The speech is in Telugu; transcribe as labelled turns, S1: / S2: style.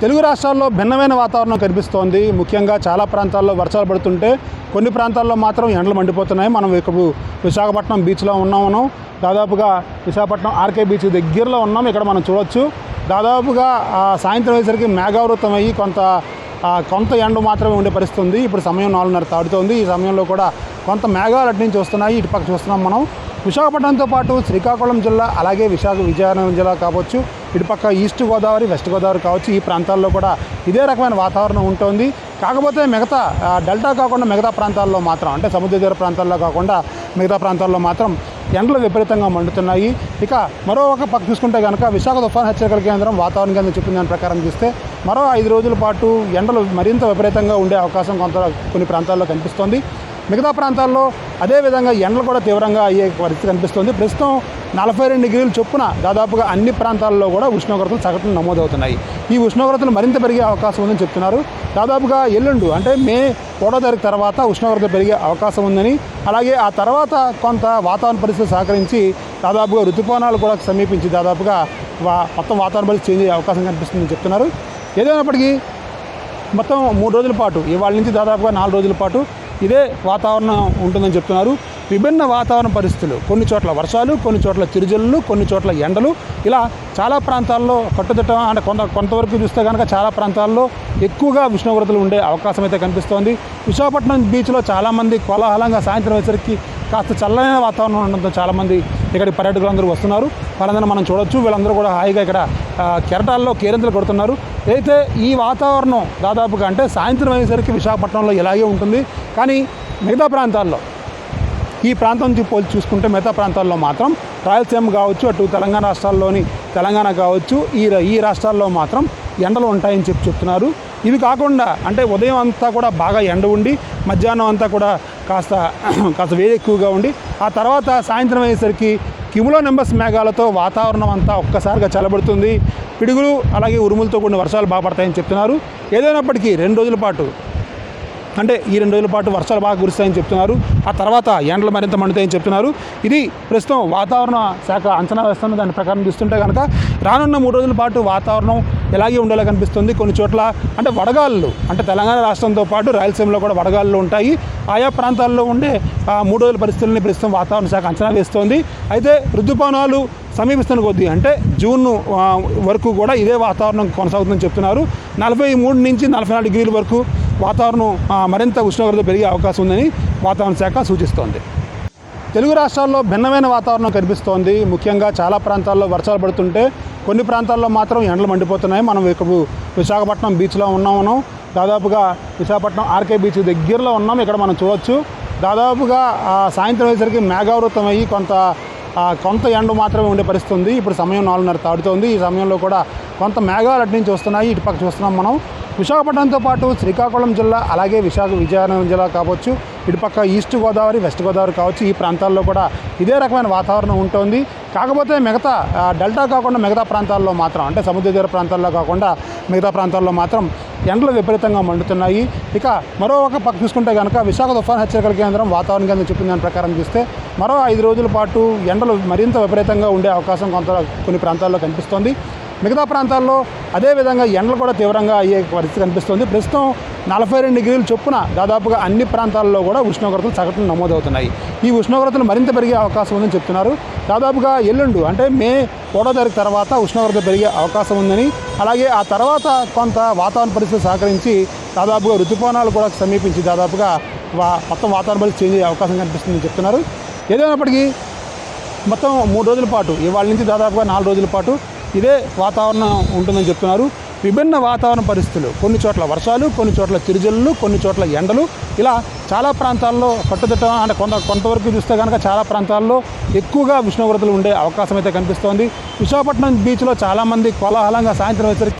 S1: తెలుగు రాష్ట్రాల్లో భిన్నమైన వాతావరణం కనిపిస్తోంది. ముఖ్యంగా చాలా ప్రాంతాల్లో వర్షాలు పడుతుంటే కొన్ని ప్రాంతాల్లో మాత్రం ఎండలు మండిపోతున్నాయి. మనం ఇప్పుడు విశాఖపట్నం బీచ్లో ఉన్నాం మనం దాదాపుగా విశాఖపట్నం ఆర్కే బీచ్ దగ్గరలో ఉన్నాం ఇక్కడ మనం చూడొచ్చు. దాదాపుగా సాయంత్రం అయ్యేసరికి మేఘావృతం అయ్యి కొంత కొంత ఎండ మాత్రమే ఉండే పరిస్థితి ఉంది. ఇప్పుడు సమయం నాలుగున్నర తాడుతోంది ఈ సమయంలో కూడా కొంత మేఘాలు అటు నుంచి వస్తున్నాయి. ఇటు పక్క చూస్తున్నాం మనం. విశాఖపట్నంతో పాటు శ్రీకాకుళం జిల్లా అలాగే విశాఖ విజయనగరం జిల్లా కావచ్చు ఇటుపక్క ఈస్ట్ గోదావరి వెస్ట్ గోదావరి కావచ్చు ఈ ప్రాంతాల్లో కూడా ఇదే రకమైన వాతావరణం ఉంటుంది. కాకపోతే మిగతా డెల్టా కాకుండా మిగతా ప్రాంతాల్లో మాత్రం అంటే సముద్ర తీర ప్రాంతాల్లో కాకుండా మిగతా ప్రాంతాల్లో మాత్రం ఎండలు విపరీతంగా మండుతున్నాయి. ఇక మరో ఒక పక్క చూసుకుంటే కనుక విశాఖ తుఫాన్ హెచ్చరికల కేంద్రం వాతావరణ కేంద్రం చెప్పిన దాని ప్రకారం చూస్తే మరో ఐదు రోజుల పాటు ఎండలు మరింత విపరీతంగా ఉండే అవకాశం కొంత కొన్ని ప్రాంతాల్లో కనిపిస్తోంది. మిగతా ప్రాంతాల్లో అదేవిధంగా ఎండలు కూడా తీవ్రంగా అయ్యే పరిస్థితి కనిపిస్తుంది. ప్రస్తుతం నలభై రెండు డిగ్రీలు చొప్పున దాదాపుగా అన్ని ప్రాంతాల్లో కూడా ఉష్ణోగ్రతలు సగటున నమోదవుతున్నాయి. ఈ ఉష్ణోగ్రతలు మరింత పెరిగే అవకాశం ఉందని చెప్తున్నారు. దాదాపుగా ఎల్లుండు అంటే మే ఒకటో తారీఖు తర్వాత ఉష్ణోగ్రత పెరిగే అవకాశం ఉందని అలాగే ఆ తర్వాత కొంత వాతావరణ పరిస్థితి సహకరించి దాదాపుగా ఋతుపవనాలు కూడా సమీపించి దాదాపుగా వా మొత్తం వాతావరణ పరిస్థితి చేంజ్ అయ్యే అవకాశం కనిపిస్తుందని చెప్తున్నారు. ఏదైనప్పటికీ మొత్తం మూడు రోజుల పాటు ఇవాళ నుంచి దాదాపుగా నాలుగు రోజుల పాటు ఇదే వాతావరణం ఉంటుందని చెప్తున్నారు. విభిన్న వాతావరణ పరిస్థితులు కొన్ని చోట్ల వర్షాలు కొన్ని చోట్ల చిరుజల్లు కొన్ని చోట్ల ఎండలు. ఇలా చాలా ప్రాంతాల్లో కట్టుదిట్టం అంటే కొంత కొంతవరకు చూస్తే కనుక చాలా ప్రాంతాల్లో ఎక్కువగా ఉష్ణోగ్రతలు ఉండే అవకాశం అయితే కనిపిస్తోంది. విశాఖపట్నం బీచ్లో చాలామంది కోలాహలంగా సాయంత్రం వచ్చరికి కాస్త చల్లైన వాతావరణం ఉండడంతో చాలామంది ఇక్కడికి పర్యాటకులు అందరూ వస్తున్నారు. వాళ్ళందరూ మనం చూడొచ్చు. వీళ్ళందరూ కూడా హాయిగా ఇక్కడ కెరటాల్లో కేరింతలు కొడుతున్నారు. అయితే ఈ వాతావరణం దాదాపుగా అంటే సాయంత్రం అయ్యేసరికి విశాఖపట్నంలో ఇలాగే ఉంటుంది. కానీ మిగతా ప్రాంతాల్లో ఈ ప్రాంతం పోల్చి చూసుకుంటే మిగతా ప్రాంతాల్లో మాత్రం రాయలసీమ కావచ్చు అటు తెలంగాణ రాష్ట్రాల్లోని తెలంగాణ కావచ్చు ఈ ఈ రాష్ట్రాల్లో మాత్రం ఎండలు ఉంటాయని చెప్పి చెప్తున్నారు. ఇవి కాకుండా అంటే ఉదయం అంతా కూడా బాగా ఎండ ఉండి మధ్యాహ్నం అంతా కూడా కాస్త కాస్త వేడి ఎక్కువగా ఉండి ఆ తర్వాత సాయంత్రం అయ్యేసరికి కిములో నెంబర్స్ మేఘాలతో వాతావరణం అంతా ఒక్కసారిగా చల్లబడుతుంది. పిడుగులు అలాగే ఉరుములతో కూడిన వర్షాలు బాగా పడతాయని చెప్తున్నారు. ఏదైనప్పటికీ రెండు రోజుల పాటు అంటే ఈ రెండు రోజుల పాటు వర్షాలు బాగా కురుస్తాయని చెప్తున్నారు. ఆ తర్వాత ఎండలు మరింత మండుతాయని చెప్తున్నారు. ఇది ప్రస్తుతం వాతావరణ శాఖ అంచనా వేస్తున్న దాని ప్రకారం చూస్తుంటే కనుక రానున్న మూడు రోజుల పాటు వాతావరణం ఇలాగే ఉండేలా కనిపిస్తుంది. కొన్ని చోట్ల అంటే వడగాళ్ళు అంటే తెలంగాణ రాష్ట్రంతో పాటు రాయలసీమలో కూడా వడగాళ్ళు ఉంటాయి. ఆయా ప్రాంతాల్లో ఉండే ఆ మూడు రోజుల పరిస్థితులని ప్రస్తుతం వాతావరణ శాఖ అంచనా వేస్తోంది. అయితే ఋతుపవనాలు సమీపిస్తున్న కొద్దీ అంటే జూన్ వరకు కూడా ఇదే వాతావరణం కొనసాగుతుందని చెప్తున్నారు. నలభై మూడు నుంచి నలభై నాలుగు డిగ్రీల వరకు వాతావరణం మరింత ఉష్ణోగ్రత పెరిగే అవకాశం ఉందని వాతావరణ శాఖ సూచిస్తోంది. తెలుగు రాష్ట్రాల్లో భిన్నమైన వాతావరణం కనిపిస్తోంది. ముఖ్యంగా చాలా ప్రాంతాల్లో వర్షాలు పడుతుంటే కొన్ని ప్రాంతాల్లో మాత్రం ఎండలు మండిపోతున్నాయి. మనం ఇప్పుడు విశాఖపట్నం బీచ్లో ఉన్నాం మనం దాదాపుగా విశాఖపట్నం ఆర్కే బీచ్ దగ్గరలో ఉన్నాం. ఇక్కడ మనం చూడొచ్చు. దాదాపుగా సాయంత్రం అయ్యేసరికి మేఘావృతం అయ్యి కొంత కొంత ఎండ మాత్రమే ఉండే పరిస్థితి ఉంది ఇప్పుడు సమయం నాలుగున్నర తాడుతోంది. ఈ సమయంలో కూడా కొంత మేఘాలు అటు నుంచి వస్తున్నాయి. ఇటు పక్క చూస్తున్నాం మనం. విశాఖపట్నంతో పాటు శ్రీకాకుళం జిల్లా అలాగే విశాఖ విజయనగరం జిల్లా కావచ్చు ఇటుపక్క ఈస్ట్ గోదావరి వెస్ట్ గోదావరి కావచ్చు ఈ ప్రాంతాల్లో కూడా ఇదే రకమైన వాతావరణం ఉంటుంది. కాకపోతే మిగతా డెల్టా కాకుండా మిగతా ప్రాంతాల్లో మాత్రం అంటే సముద్ర తీర ప్రాంతాల్లో కాకుండా మిగతా ప్రాంతాల్లో మాత్రం ఎండలు విపరీతంగా మండుతున్నాయి. ఇక మరో ఒక పక్క చూసుకుంటే కనుక విశాఖ తుఫాన్ హెచ్చరికల కేంద్రం వాతావరణ కేంద్రం చెప్పిన దాని ప్రకారం చూస్తే మరో ఐదు రోజుల పాటు ఎండలు మరింత విపరీతంగా ఉండే అవకాశం కొంత కొన్ని ప్రాంతాల్లో కనిపిస్తోంది. మిగతా ప్రాంతాల్లో అదేవిధంగా ఎండలు కూడా తీవ్రంగా అయ్యే పరిస్థితి కనిపిస్తుంది. ప్రస్తుతం నలభై రెండు డిగ్రీలు చొప్పున దాదాపుగా అన్ని ప్రాంతాల్లో కూడా ఉష్ణోగ్రతలు సగటున నమోదవుతున్నాయి. ఈ ఉష్ణోగ్రతలు మరింత పెరిగే అవకాశం ఉందని చెప్తున్నారు. దాదాపుగా ఎల్లుండు అంటే మే ఒకటో తారీఖు తర్వాత ఉష్ణోగ్రత పెరిగే అవకాశం ఉందని అలాగే ఆ తర్వాత కొంత వాతావరణ పరిస్థితి సహకరించి దాదాపుగా ఋతుపవనాలు కూడా సమీపించి దాదాపుగా వా మొత్తం వాతావరణ పరిస్థితి చేంజ్ అయ్యే అవకాశం కనిపిస్తుందని చెప్తున్నారు. ఏదైనప్పటికీ మొత్తం మూడు రోజుల పాటు ఇవాళ నుంచి దాదాపుగా నాలుగు రోజుల పాటు ఇదే వాతావరణం ఉంటుందని చెప్తున్నారు. విభిన్న వాతావరణ పరిస్థితులు కొన్ని చోట్ల వర్షాలు కొన్ని చోట్ల తిరుజల్లు కొన్ని చోట్ల ఎండలు. ఇలా చాలా ప్రాంతాల్లో కట్టుదిట్ట అంటే కొంత కొంతవరకు చూస్తే కనుక చాలా ప్రాంతాల్లో ఎక్కువగా ఉష్ణోగ్రతలు ఉండే అవకాశం అయితే కనిపిస్తోంది. విశాఖపట్నం బీచ్లో చాలామంది కోలాహలంగా సాయంత్రం వచ్చేసరికి